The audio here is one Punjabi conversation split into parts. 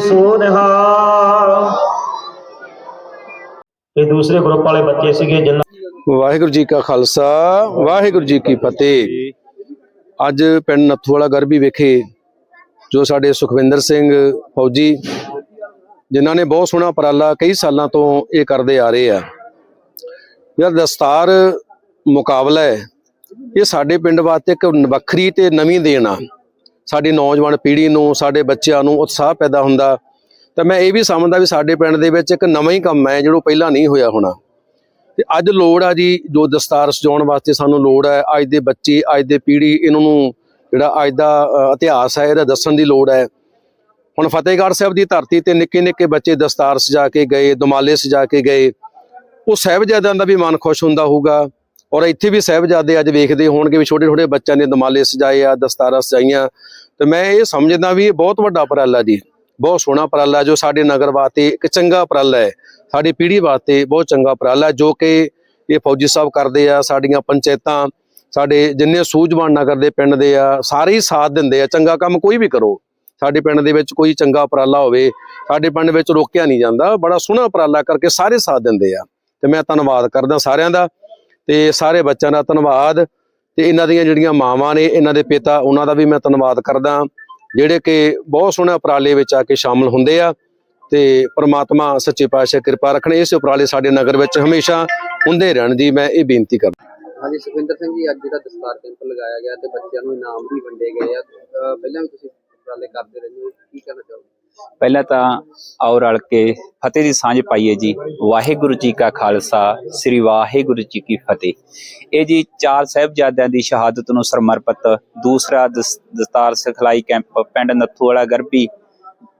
ਸੋਨਹਾ। ਇਹ ਦੂਸਰੇ ਗਰੁੱਪ ਵਾਲੇ ਬੱਚੇ ਸੀਗੇ ਜਿਨ੍ਹਾਂ ਵਾਹਿਗੁਰੂ ਜੀ ਕਾ ਖਾਲਸਾ, ਵਾਹਿਗੁਰੂ ਜੀ ਕੀ ਫਤਿਹ। ਅੱਜ ਪਿੰਡ ਨੱਥੂਵਾਲਾ ਗਰਬੀ ਵਿਖੇ ਜੋ ਸਾਡੇ ਸੁਖਵਿੰਦਰ ਸਿੰਘ ਫੌਜੀ, ਜਿਨ੍ਹਾਂ ਨੇ ਬਹੁਤ ਸੋਹਣਾ ਉਪਰਾਲਾ ਕਈ ਸਾਲਾਂ ਤੋਂ ਇਹ ਕਰਦੇ ਆ ਰਹੇ ਆ। ਯਾਰ ਦਸਤਾਰ ਮੁਕਾਬਲਾ ਹੈ। ਇਹ ਸਾਡੇ ਪਿੰਡ ਵਾਸਤੇ ਇੱਕ ਵੱਖਰੀ ਤੇ ਨਵੀਂ ਦੇਣ ਆ। ਸਾਡੀ ਨੌਜਵਾਨ ਪੀੜ੍ਹੀ ਨੂੰ, ਸਾਡੇ ਬੱਚਿਆਂ ਨੂੰ ਉਤਸ਼ਾਹ ਪੈਦਾ ਹੁੰਦਾ। ਤਾਂ ਮੈਂ ਇਹ ਵੀ ਸਮਝਦਾ ਵੀ ਸਾਡੇ ਪਿੰਡ ਦੇ ਵਿੱਚ ਇੱਕ ਨਵਾਂ ਹੀ ਕੰਮ ਹੈ, ਜਿਹੜਾ ਪਹਿਲਾਂ ਨਹੀਂ ਹੋਇਆ ਹੋਣਾ। ਤੇ ਅੱਜ ਲੋੜ ਆ ਜੀ, ਜੋ ਦਸਤਾਰ ਸਜਾਉਣ ਵਾਸਤੇ ਸਾਨੂੰ ਲੋੜ ਹੈ, ਅੱਜ ਦੇ ਬੱਚੇ, ਅੱਜ ਦੇ ਪੀੜ੍ਹੀ, ਇਹਨਾਂ ਨੂੰ ਜਿਹੜਾ ਅੱਜ ਦਾ ਇਤਿਹਾਸ ਹੈ, ਇਹਦਾ ਦੱਸਣ ਦੀ ਲੋੜ ਹੈ। ਹੁਣ ਫਤਿਹਗੜ੍ਹ ਸਾਹਿਬ ਦੀ ਧਰਤੀ ਤੇ ਨਿੱਕੇ ਨਿੱਕੇ ਬੱਚੇ ਦਸਤਾਰ ਸਜਾ ਕੇ ਗਏ, ਦੁਮਾਲੇ ਸਜਾ ਕੇ ਗਏ। ਉਹ ਸਾਹਿਬਜ਼ਾਦਿਆਂ ਦਾ ਵੀ ਮਨ ਖੁਸ਼ ਹੁੰਦਾ ਹੋਊਗਾ। ਔਰ ਇੱਥੇ ਵੀ ਸਾਹਿਬਜ਼ਾਦੇ ਅੱਜ ਵੇਖਦੇ ਹੋਣਗੇ ਵੀ ਛੋਟੇ ਛੋਟੇ ਬੱਚਿਆਂ ਨੇ ਦੁਮਾਲੇ ਸਜਾਏ ਆ, ਦਸਤਾਰਾਂ ਸਜਾਈਆਂ। ਤੇ ਮੈਂ ਇਹ ਸਮਝਦਾ ਵੀ ਇਹ ਬਹੁਤ ਵੱਡਾ ਉਪਰਾਲਾ ਜੀ। ਬਹੁਤ ਸੋਹਣਾ ਉਪਰਾਲਾ ਜੋ ਸਾਡੇ ਨਗਰ ਵਾਸਤੇ ਇੱਕ ਚੰਗਾ ਉਪਰਾਲਾ ਹੈ। ਸਾਡੀ ਪੀੜ੍ਹੀ ਵਾਸਤੇ ਬਹੁਤ ਚੰਗਾ ਉਪਰਾਲਾ ਜੋ ਕਿ ਇਹ ਫੌਜੀ ਸਾਹਿਬ ਕਰਦੇ ਆ, ਸਾਡੀਆਂ ਪੰਚਾਇਤਾਂ, ਸਾਡੇ ਜਿੰਨੇ ਸੂਝਵਾਨ ਨਗਰ ਦੇ ਪਿੰਡ ਦੇ ਆ, ਸਾਰੇ ਹੀ ਸਾਥ ਦਿੰਦੇ ਆ, ਚੰਗਾ ਕੰਮ ਕੋਈ ਵੀ ਕਰੋ। ਸਾਡੇ ਪਿੰਡ ਦੇ ਵਿੱਚ ਕੋਈ ਚੰਗਾ ਉਪਰਾਲਾ ਹੋਵੇ, ਸਾਡੇ ਪਿੰਡ ਵਿੱਚ ਰੋਕਿਆ ਨਹੀਂ ਜਾਂਦਾ, ਬੜਾ ਸੋਹਣਾ ਉਪਰਾਲਾ ਕਰਕੇ ਸਾਰੇ ਸਾਥ ਦਿੰਦੇ ਆ। ਤੇ ਮੈਂ ਧੰਨਵਾਦ ਕਰਦਾ ਸਾਰਿਆਂ ਦਾ ਤੇ ਸਾਰੇ ਬੱਚਿਆਂ ਦਾ ਧੰਨਵਾਦ। ਤੇ ਇਹਨਾਂ ਦੀਆਂ ਜਿਹੜੀਆਂ ਮਾਵਾਂ ਨੇ, ਇਹਨਾਂ ਦੇ ਪਿਤਾ, ਉਹਨਾਂ ਦਾ ਵੀ ਮੈਂ ਧੰਨਵਾਦ ਕਰਦਾ ਜਿਹੜੇ ਕਿ ਬਹੁਤ ਸੋਹਣੇ ਉਪਰਾਲੇ ਵਿੱਚ ਆ ਕੇ ਸ਼ਾਮਲ ਹੁੰਦੇ ਆ ਤੇ ਪ੍ਰਮਾਤਮਾ ਸੱਚੇ ਪਾਤਸ਼ਾਹ ਕਿਰਪਾ ਰੱਖਣ, ਇਸ ਉਪਰਾਲੇ ਸਾਡੇ ਨਗਰ ਵਿੱਚ ਹਮੇਸ਼ਾ ਹੁੰਦੇ ਰਹਿਣ ਦੀ ਮੈਂ ਇਹ ਬੇਨਤੀ ਕਰਦਾ ਹਾਂਜੀ, ਸੁਖਵਿੰਦਰ ਸਿੰਘ ਜੀ, ਅੱਜ ਜਿਹੜਾ ਦਸਤਾਰ ਕੈਂਪ ਲਗਾਇਆ ਗਿਆ ਤੇ ਬੱਚਿਆਂ ਨੂੰ ਇਨਾਮ ਵੀ ਵੰਡੇ ਗਏ ਆ ਪਹਿਲਾਂ ਵੀ ਤੁਸੀਂ ਉਪਰਾਲੇ ਕਰਦੇ ਰਹਿੰਦੇ ਹੋ, ਕੀ ਕਹਿਣਾ ਚਾਹੋਗੇ? ਪਹਿਲਾਂ ਤਾਂ ਆਓ ਰਲ ਕੇ ਫਤਿਹ ਦੀ ਸਾਂਝ ਪਾਈਏ ਜੀ। ਵਾਹਿਗੁਰੂ ਜੀ ਕਾ ਖਾਲਸਾ, ਸ੍ਰੀ ਵਾਹਿਗੁਰੂ ਜੀ ਕੀ ਫਤਿਹ। ਇਹ ਜੀ ਚਾਰ ਸਾਹਿਬਜ਼ਾਦਿਆਂ ਦੀ ਸ਼ਹਾਦਤ ਨੂੰ ਸਮਰਪਿਤ ਦੂਸਰਾ ਦਸ- ਦਸਤਾਰ ਸਿਖਲਾਈ ਕੈਂਪ ਪਿੰਡ ਨੱਥੂ ਵਾਲਾ ਗਰਬੀ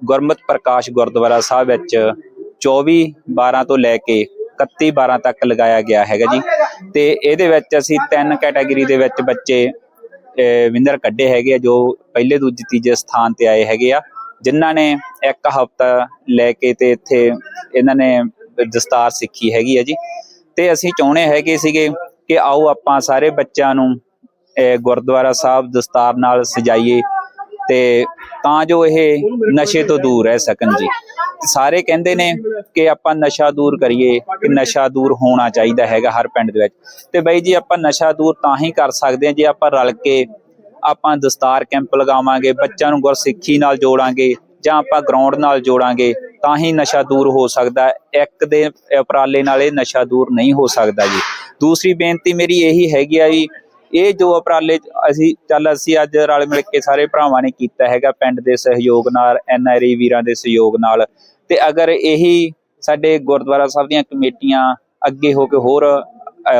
ਗੁਰਮਤ ਪ੍ਰਕਾਸ਼ ਗੁਰਦੁਆਰਾ ਸਾਹਿਬ ਵਿੱਚ 24 12 ਤੋਂ ਲੈ ਕੇ 31 12 ਤੱਕ ਲਗਾਇਆ ਗਿਆ ਹੈਗਾ ਜੀ। ਤੇ ਇਹਦੇ ਵਿੱਚ ਅਸੀਂ ਤਿੰਨ ਕੈਟਾਗਰੀ ਦੇ ਵਿੱਚ ਬੱਚੇ ਵਿੰਦਰ ਕੱਢੇ ਹੈਗੇ ਆ, ਜੋ ਪਹਿਲੇ ਦੂਜੇ ਤੀਜੇ ਸਥਾਨ ਤੇ ਆਏ ਹੈਗੇ ਆ। ਜਿਨ੍ਹਾਂ ਨੇ ਇੱਕ ਹਫਤਾ ਲੈ ਕੇ ਤੇ ਇੱਥੇ ਇਹਨਾਂ ਨੇ ਦਸਤਾਰ ਸਿੱਖੀ ਹੈਗੀ ਹੈ ਜੀ। ਤੇ ਅਸੀਂ ਚਾਹੁੰਦੇ ਹੈਗੇ ਸੀਗੇ ਕਿ ਆਓ ਆਪਾਂ ਸਾਰੇ ਬੱਚਿਆਂ ਨੂੰ ਗੁਰਦੁਆਰਾ ਸਾਹਿਬ ਦਸਤਾਰ ਨਾਲ ਸਜਾਈਏ ਤੇ ਤਾਂ ਜੋ ਇਹ ਨਸ਼ੇ ਤੋਂ ਦੂਰ ਰਹਿ ਸਕਣ ਜੀ। ਸਾਰੇ ਕਹਿੰਦੇ ਨੇ ਕਿ ਆਪਾਂ ਨਸ਼ਾ ਦੂਰ ਕਰੀਏ, ਕਿ ਨਸ਼ਾ ਦੂਰ ਹੋਣਾ ਚਾਹੀਦਾ ਹੈਗਾ ਹਰ ਪਿੰਡ ਦੇ ਵਿੱਚ। ਤੇ ਬਾਈ ਜੀ ਆਪਾਂ ਨਸ਼ਾ ਦੂਰ ਤਾਂ ਹੀ ਕਰ ਸਕਦੇ ਹਾਂ ਜੇ ਆਪਾਂ ਰਲ ਕੇ ਆਪਾਂ ਦਸਤਾਰ ਕੈਂਪ ਲਗਾਵਾਂਗੇ, ਬੱਚਿਆਂ ਨੂੰ ਗੁਰਸਿੱਖੀ ਨਾਲ ਜੋੜਾਂਗੇ ਜਾਂ ਆਪਾਂ ਗਰਾਊਂਡ ਨਾਲ ਜੋੜਾਂਗੇ, ਤਾਂ ਹੀ ਨਸ਼ਾ ਦੂਰ ਹੋ ਸਕਦਾ ਇੱਕ ਦੇ ਉਪਰਾਲੇ ਨਾਲ ਇਹ ਨਸ਼ਾ ਦੂਰ ਨਹੀਂ ਹੋ ਸਕਦਾ ਜੀ। ਦੂਸਰੀ ਬੇਨਤੀ ਮੇਰੀ ਇਹੀ ਹੈਗੀ ਆ ਜੀ, ਇਹ ਜੋ ਉਪਰਾਲੇ ਅਸੀਂ, ਚੱਲ ਅਸੀਂ ਅੱਜ ਰਲ ਮਿਲ ਕੇ ਸਾਰੇ ਭਰਾਵਾਂ ਨੇ ਕੀਤਾ ਹੈਗਾ ਪਿੰਡ ਦੇ ਸਹਿਯੋਗ ਨਾਲ ਐਨਆਰਈ ਵੀਰਾਂ ਦੇ ਸਹਿਯੋਗ ਨਾਲ। ਤੇ ਅਗਰ ਇਹੀ ਸਾਡੇ ਗੁਰਦੁਆਰਾ ਸਾਹਿਬ ਦੀਆਂ ਕਮੇਟੀਆਂ ਅੱਗੇ ਹੋ ਕੇ ਹੋਰ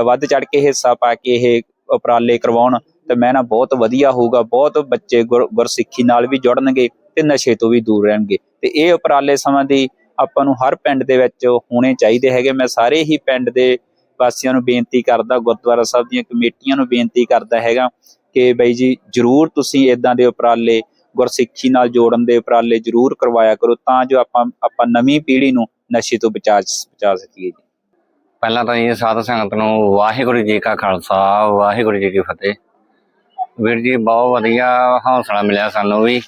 ਵੱਧ ਚੜ ਕੇ ਹਿੱਸਾ ਪਾ ਕੇ ਇਹ ਉਪਰਾਲੇ ਕਰਵਾਉਣ ਤੇ ਮੈਂ ਨਾ ਬਹੁਤ ਵਧੀਆ ਹੋਊਗਾ, ਬਹੁਤ ਬੱਚੇ ਗੁਰ- ਗੁਰਸਿੱਖੀ ਨਾਲ ਵੀ ਜੁੜਨਗੇ ਤੇ ਨਸ਼ੇ ਤੋਂ ਵੀ ਦੂਰ ਰਹਿਣਗੇ। ਤੇ ਇਹ ਉਪਰਾਲੇ ਸਮਾਂ ਦੀ ਆਪਾਂ ਨੂੰ ਹਰ ਪਿੰਡ ਦੇ ਵਿੱਚ ਹੋਣੇ ਚਾਹੀਦੇ ਹੈਗੇ। ਮੈਂ ਸਾਰੇ ਹੀ ਪਿੰਡ ਦੇ ਵਾਸੀਆਂ ਨੂੰ ਬੇਨਤੀ ਕਰਦਾ, ਗੁਰਦੁਆਰਾ ਸਾਹਿਬ ਦੀਆਂ ਕਮੇਟੀਆਂ ਨੂੰ ਬੇਨਤੀ ਕਰਦਾ ਹੈਗਾ ਕਿ ਬਈ ਜੀ ਜਰੂਰ ਤੁਸੀਂ ਇਦਾਂ ਦੇ ਉਪਰਾਲੇ, ਗੁਰਸਿੱਖੀ ਨਾਲ ਜੋੜਨ ਦੇ ਉਪਰਾਲੇ ਜਰੂਰ ਕਰਵਾਇਆ ਕਰੋ ਤਾਂ ਜੋ ਆਪਾਂ ਆਪਾਂ ਨਵੀਂ ਪੀੜ੍ਹੀ ਨੂੰ ਨਸ਼ੇ ਤੋਂ ਬਚਾ ਬਚਾ ਸਕੀਏ ਜੀ। ਪਹਿਲਾਂ ਤਾਂ ਇਹ ਸਾਧ ਸੰਗਤ ਨੂੰ ਵਾਹਿਗੁਰੂ ਜੀ ਕਾ ਖਾਲਸਾ, ਵਾਹਿਗੁਰੂ ਜੀ ਕੀ ਫਤਿਹ। ਵੀਰ ਜੀ, ਬਹੁਤ ਵਧੀਆ ਹੌਸਲਾ ਮਿਲਿਆ ਸਾਨੂੰ ਵੀ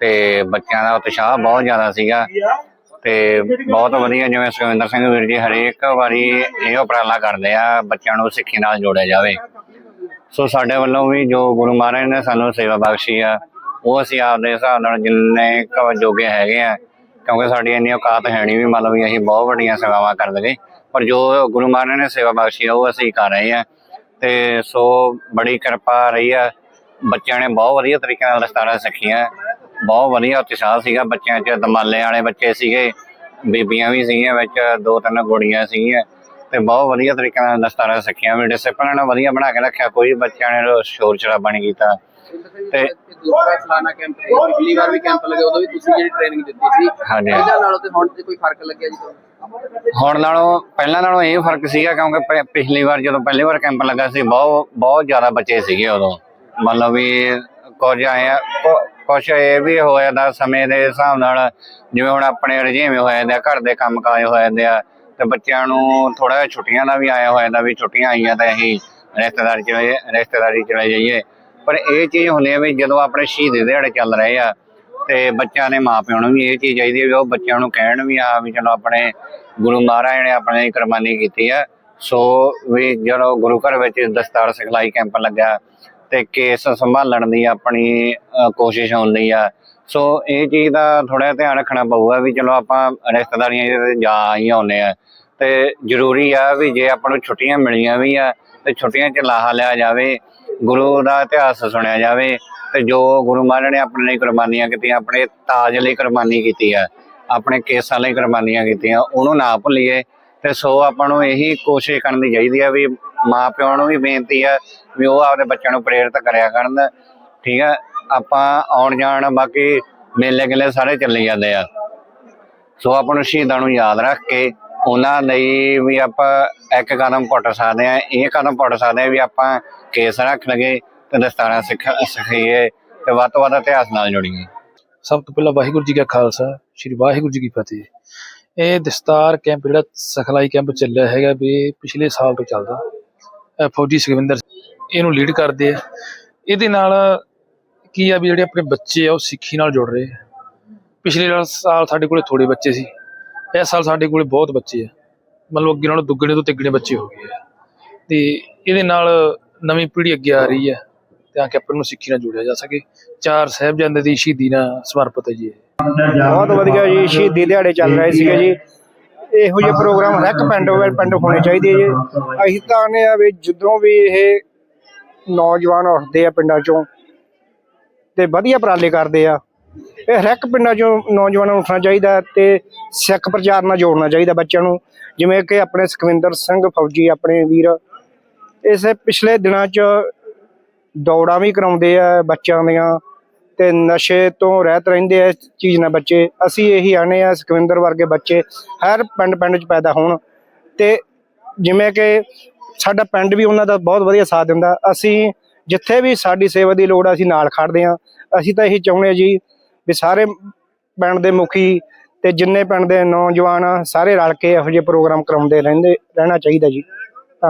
ਤੇ ਬੱਚਿਆਂ ਦਾ ਉਤਸ਼ਾਹ ਬਹੁਤ ਜ਼ਿਆਦਾ ਸੀਗਾ ਤੇ ਬਹੁਤ ਵਧੀਆ ਜਿਵੇਂ ਸੁਖਵਿੰਦਰ ਸਿੰਘ ਵੀਰ ਜੀ ਹਰੇਕ ਵਾਰੀ ਇਹ ਉਪਰਾਲਾ ਕਰਦੇ ਆ, ਬੱਚਿਆਂ ਨੂੰ ਸਿੱਖੀ ਨਾਲ ਜੋੜਿਆ ਜਾਵੇ। ਸੋ ਸਾਡੇ ਵੱਲੋਂ ਵੀ ਜੋ ਗੁਰੂ ਮਹਾਰਾਜ ਨੇ ਸਾਨੂੰ ਸੇਵਾ ਬਖਸ਼ੀ ਆ, ਉਹ ਅਸੀਂ ਆਪਦੇ ਹਿਸਾਬ ਨਾਲ ਜਿੰਨੇ ਕੁ ਜੋਗੇ ਹੈਗੇ ਆ, ਕਿਉਂਕਿ ਸਾਡੀ ਇੰਨੀ ਔਕਾਤ ਹੈ ਨਹੀਂ ਵੀ ਮੰਨ ਲਓ ਵੀ ਅਸੀਂ ਬਹੁਤ ਵੱਡੀਆਂ ਸੇਵਾਵਾਂ ਕਰ ਲਈਏ ਪਰ ਜੋ ਗੁਰੂ ਮਹਾਰਾਜ ਨੇ ਸੇਵਾ ਬਖਸ਼ੀ ਆ, ਉਹ ਅਸੀਂ ਕਰ ਰਹੇ ਆ। ਤੇ ਸੋ ਬੜੀ ਕਿਰਪਾ ਰਹੀ ਆ ਬੱਚਿਆਂ ਨੇ ਬਹੁਤ ਵਧੀਆ ਤਰੀਕੇ ਨਾਲ ਦਸਤਾਰਾਂ ਸਿੱਖੀਆਂ। ਬਹੁਤ ਵਧੀਆ ਉਤਸ਼ਾਹ ਸੀਗਾ ਬੱਚਿਆਂ 'ਚ। ਦਮਾਲੇ ਵਾਲੇ ਬੱਚੇ ਸੀਗੇ ਬੀਬੀਆਂ ਵੀ ਸੀਗੀਆਂ ਵਿੱਚ ਦੋ ਤਿੰਨ ਕੁੜੀਆਂ ਸੀਗੀਆਂ। ਤੇ ਬਹੁਤ ਵਧੀਆ ਤਰੀਕੇ ਨਾਲ ਦਸਤਾਰਾਂ ਸਿੱਖੀਆਂ ਵੀ। ਡਿਸਪਲਿਨ ਨਾਲ ਵਧੀਆ ਬਣਾ ਕੇ ਰੱਖਿਆ ਕੋਈ ਬੱਚਿਆਂ ਨੇ ਸ਼ੋਰ ਸ਼ਰਾਬਾ ਨਹੀਂ ਕੀਤਾ। ਤੇ- ਇਹ ਦੂਸਰਾ ਸਾਲਾਨਾ ਕੈਂਪ ਸੀ ਪਿਛਲੀ ਵਾਰ ਵੀ ਕੈਂਪ ਲੱਗੇ ਉਦੋਂ ਵੀ ਤੁਸੀਂ ਜਿਹੜੀ ਟ੍ਰੇਨਿੰਗ ਦਿੱਤੀ ਸੀ। ਹਾਂਜੀ। ਪਹਿਲਾਂ ਨਾਲੋਂ ਤੇ ਹੁਣ ਤੇ ਕੋਈ ਫ਼ਰਕ ਲੱਗਿਆ ਜੀ? ਤੁਹਾਨੂੰ ਹੁਣ ਨਾਲੋਂ ਪਹਿਲਾਂ ਨਾਲੋਂ ਇਹ ਫ਼ਰਕ ਸੀਗਾ ਕਿਉਂਕਿ ਪਿਛਲੀ ਵਾਰ ਜਦੋਂ ਪਹਿਲੀ ਵਾਰ ਕੈਂਪ ਲੱਗਾ ਸੀ ਬਹੁਤ ਬਹੁਤ ਜ਼ਿਆਦਾ ਬੱਚੇ ਸੀਗੇ ਉਦੋਂ। ਮਤਲਬ ਵੀ ਕੁਝ ਆਏ ਆ ਕੁਛ ਇਹ ਵੀ ਹੋ ਜਾਂਦਾ ਸਮੇਂ ਦੇ ਹਿਸਾਬ ਨਾਲ, ਜਿਵੇਂ ਹੁਣ ਆਪਣੇ ਰਜੀਵੇਂ ਹੋ ਜਾਂਦੇ ਆ, ਘਰ ਦੇ ਕੰਮ ਕਾਜ ਹੋ ਜਾਂਦੇ ਆ, ਤੇ ਬੱਚਿਆਂ ਨੂੰ ਥੋੜਾ ਜਿਹਾ ਛੁੱਟੀਆਂ ਦਾ ਵੀ ਆਇਆ ਹੋ ਜਾਂਦਾ ਵੀ ਛੁੱਟੀਆਂ ਆਈਆਂ ਤਾਂ ਅਸੀਂ ਰਿਸ਼ਤੇਦਾਰੀ ਚਲੇ ਰਿਸ਼ਤੇਦਾਰੀ ਚਲੇ ਜਾਈਏ ਪਰ ਇਹ ਚੀਜ਼ ਹੁੰਦੀ ਹੈ ਵੀ ਜਦੋਂ ਆਪਣੇ ਸ਼ਹੀਦੀ ਦਿਹਾੜੇ ਚੱਲ ਰਹੇ ਆ, ਤੇ ਬੱਚਿਆਂ ਦੇ ਮਾਪਿਆਂ ਨੂੰ ਵੀ ਇਹ ਚੀਜ਼ ਚਾਹੀਦੀ ਹੈ ਵੀ ਉਹ ਬੱਚਿਆਂ ਨੂੰ ਕਹਿਣ ਵੀ ਆ ਵੀ ਚਲੋ ਆਪਣੇ ਗੁਰੂ ਮਹਾਰਾਜ ਨੇ ਆਪਣੇ ਕੁਰਬਾਨੀ ਕੀਤੀ ਹੈ ਸੋ ਵੀ ਜਦੋਂ ਗੁਰੂ ਘਰ ਵਿੱਚ ਦਸਤਾਰ ਸਿਖਲਾਈ ਕੈਂਪ ਲੱਗਾ ਤੇ ਕੇਸ ਸੰਭਾਲਣ ਦੀ ਆਪਣੀ ਕੋਸ਼ਿਸ਼ ਹੁੰਦੀ ਆ। ਸੋ ਇਹ ਚੀਜ਼ ਦਾ ਥੋੜਾ ਧਿਆਨ ਰੱਖਣਾ ਪਊਗਾ ਵੀ ਚਲੋ ਆਪਾਂ ਰਿਸ਼ਤੇਦਾਰੀਆਂ 'ਚ ਜਾ ਹੀ ਆਉਂਦੇ ਆ। ਤੇ ਜ਼ਰੂਰੀ ਆ ਵੀ ਜੇ ਆਪਾਂ ਨੂੰ ਛੁੱਟੀਆਂ ਮਿਲੀਆਂ ਵੀ ਆ, ਤੇ ਛੁੱਟੀਆਂ 'ਚ ਲਾਹਾ ਲਿਆ ਜਾਵੇ, ਗੁਰੂ ਦਾ ਇਤਿਹਾਸ ਸੁਣਿਆ ਜਾਵੇ, ਤੇ ਜੋ ਗੁਰੂ ਮਹਾਰਾਜ ਨੇ ਆਪਣੇ ਲਈ ਕੁਰਬਾਨੀਆਂ ਕੀਤੀਆਂ, ਆਪਣੇ ਤਾਜ ਲਈ ਕੁਰਬਾਨੀ ਕੀਤੀ ਆ, ਆਪਣੇ ਕੇਸਾਂ ਲਈ ਕੁਰਬਾਨੀਆਂ ਕੀਤੀਆਂ, ਉਹਨੂੰ ਨਾ ਭੁੱਲੀਏ। ਤੇ ਸੋ ਆਪਾਂ ਨੂੰ ਇਹੀ ਕੋਸ਼ਿਸ਼ ਕਰਨ ਦੀ ਚਾਹੀਦੀ ਆ ਵੀ ਮਾਂ ਪਿਓ ਨੂੰ ਵੀ ਬੇਨਤੀ ਆ ਵੀ ਉਹ ਆਪਣੇ ਬੱਚਿਆਂ ਨੂੰ ਪ੍ਰੇਰਿਤ ਕਰਿਆ ਕਰਨ। ਠੀਕ ਆ, ਆਪਾਂ ਆਉਣ ਜਾਣ ਬਾਕੀ ਮੇਲੇ ਗਿਲੇ ਸਾਰੇ ਚੱਲੇ ਜਾਂਦੇ ਆ। ਸੋ ਆਪਾਂ ਨੂੰ ਸ਼ਹੀਦਾਂ ਨੂੰ ਯਾਦ ਰੱਖ ਕੇ ਉਹਨਾਂ ਲਈ ਵੀ ਆਪਾਂ ਇੱਕ ਕਦਮ ਪੁੱਟ ਸਕਦੇ ਆ, ਇਹ ਕਦਮ ਪੁੱਟ ਸਕਦੇ ਆ ਵੀ ਆਪਾਂ ਕੇਸ ਰੱਖ ਲਗੇ ਤੇ ਦਸਤਾਰਾਂ ਸਿੱਖ ਸਿੱਖੀਏ ਤੇ ਵੱਧ ਤੋਂ ਵੱਧ ਇਤਿਹਾਸ ਨਾਲ ਜੁੜੀਏ। ਸਭ ਤੋਂ ਪਹਿਲਾਂ ਵਾਹਿਗੁਰੂ ਜੀ ਕਾ ਖਾਲਸਾ, ਸ੍ਰੀ ਵਾਹਿਗੁਰੂ ਜੀ ਕੀ ਫਤਿਹ। ਇਹ ਦਸਤਾਰ ਕੈਂਪ, ਜਿਹੜਾ ਸਿਖਲਾਈ ਕੈਂਪ ਚੱਲਿਆ ਹੈਗਾ ਵੀ ਪਿਛਲੇ ਸਾਲ ਤੋਂ ਚੱਲਦਾ। ਫੌਜੀ ਸੁਖਵਿੰਦਰ ਇਹਨੂੰ ਲੀਡ ਕਰਦੇ ਆ। ਇਹਦੇ ਨਾਲ ਕੀ ਆ ਵੀ ਜਿਹੜੇ ਆਪਣੇ ਬੱਚੇ ਆ, ਉਹ ਸਿੱਖੀ ਨਾਲ ਜੁੜ ਰਹੇ ਆ। ਪਿਛਲੇ ਸਾਲ ਸਾਡੇ ਕੋਲੇ ਥੋੜੇ ਬੱਚੇ ਸੀ। ਇਸ ਸਾਲ ਸਾਡੇ ਕੋਲੇ ਬਹੁਤ ਬੱਚੇ ਆ। ਮਤਲਬ ਅੱਗੇ ਨਾਲੋਂ ਦੁੱਗਣੇ ਤੋਂ ਤਿੱਗਣੇ ਬੱਚੇ ਹੋ ਗਏ ਆ। ਤੇ ਇਹਦੇ ਨਾਲ ਨਵੀਂ ਪੀੜ੍ਹੀ ਅੱਗੇ ਆ ਰਹੀ ਹੈ ਤਾਂ ਕਿ ਆਪਾਂ ਨੂੰ ਸਿੱਖੀ ਨਾਲ ਜੋੜਿਆ ਜਾ ਸਕੇ। ਚਾਰ ਸਾਹਿਬਜ਼ਾਦੇ ਦੀ ਸ਼ਹੀਦੀ ਨਾਲ ਸਮਰਪਿਤ ਹੈ ਜੀ ਬਹੁਤ ਵਧੀਆ ਜੀ, ਸ਼ਹੀਦੀ ਦਿਹਾੜੇ ਚੱਲ ਰਹੇ ਸੀਗੇ ਜੀ। ਇਹੋ ਜਿਹੇ ਪ੍ਰੋਗਰਾਮ ਹਰ ਇੱਕ ਪਿੰਡ ਪਿੰਡ ਹੋਣੇ ਚਾਹੀਦੇ ਜੇ। ਅਸੀਂ ਤਾਂ ਆਨੇ ਆ ਵੀ ਜਦੋਂ ਵੀ ਇਹ ਨੌਜਵਾਨ ਉੱਠਦੇ ਆ ਪਿੰਡਾਂ ਚੋਂ ਤੇ ਵਧੀਆ ਉਪਰਾਲੇ ਕਰਦੇ ਆ, ਇਹ ਹਰ ਇੱਕ ਪਿੰਡਾਂ ਚੋਂ ਨੌਜਵਾਨਾਂ ਨੂੰ ਉੱਠਣਾ ਚਾਹੀਦਾ ਤੇ ਸਿੱਖ ਪ੍ਰਚਾਰ ਨਾਲ ਜੋੜਨਾ ਚਾਹੀਦਾ ਬੱਚਿਆਂ ਨੂੰ। ਜਿਵੇਂ ਕਿ ਆਪਣੇ ਸੁਖਵਿੰਦਰ ਸਿੰਘ ਫੌਜੀ, ਆਪਣੇ ਵੀਰ ਇਸੇ ਪਿਛਲੇ ਦਿਨਾਂ 'ਚ ਦੌੜਾਂ ਵੀ ਕਰਾਉਂਦੇ ਆ ਬੱਚਿਆਂ ਦੀਆਂ। ਤੇ ਨਸ਼ੇ ਤੋਂ ਰਹਿਤ ਰਹਿੰਦੇ ਆ ਇਸ ਚੀਜ਼ ਨਾਲ ਬੱਚੇ। ਅਸੀਂ ਇਹੀ ਆਨੇ ਆ ਸੁਖਵਿੰਦਰ ਵਰਗੇ ਬੱਚੇ, ਹਰ ਪਿੰਡ ਪਿੰਡ 'ਚ ਪੈਦਾ ਹੋਣ। ਤੇ ਜਿਵੇਂ ਕਿ ਸਾਡਾ ਪਿੰਡ ਵੀ ਉਹਨਾਂ ਦਾ ਬਹੁਤ ਵਧੀਆ ਸਾਥ ਦਿੰਦਾ। ਅਸੀਂ ਜਿੱਥੇ ਵੀ ਸਾਡੀ ਸੇਵਾ ਦੀ ਲੋੜ ਆ, ਅਸੀਂ ਨਾਲ ਖੜਦੇ ਆ। ਅਸੀਂ ਤਾਂ ਇਹੀ ਚਾਹੁੰਦੇ ਆ ਜੀ ਵੀ ਸਾਰੇ ਪਿੰਡ ਦੇ ਮੁਖੀ ਤੇ ਜਿੰਨੇ ਪਿੰਡ ਦੇ ਨੌਜਵਾਨ ਆ, ਸਾਰੇ ਰਲ ਕੇ ਇਹੋ ਜਿਹੇ ਪ੍ਰੋਗਰਾਮ ਕਰਾਉਂਦੇ ਰਹਿੰਦੇ, ਰਹਿਣਾ ਚਾਹੀਦਾ ਜੀ।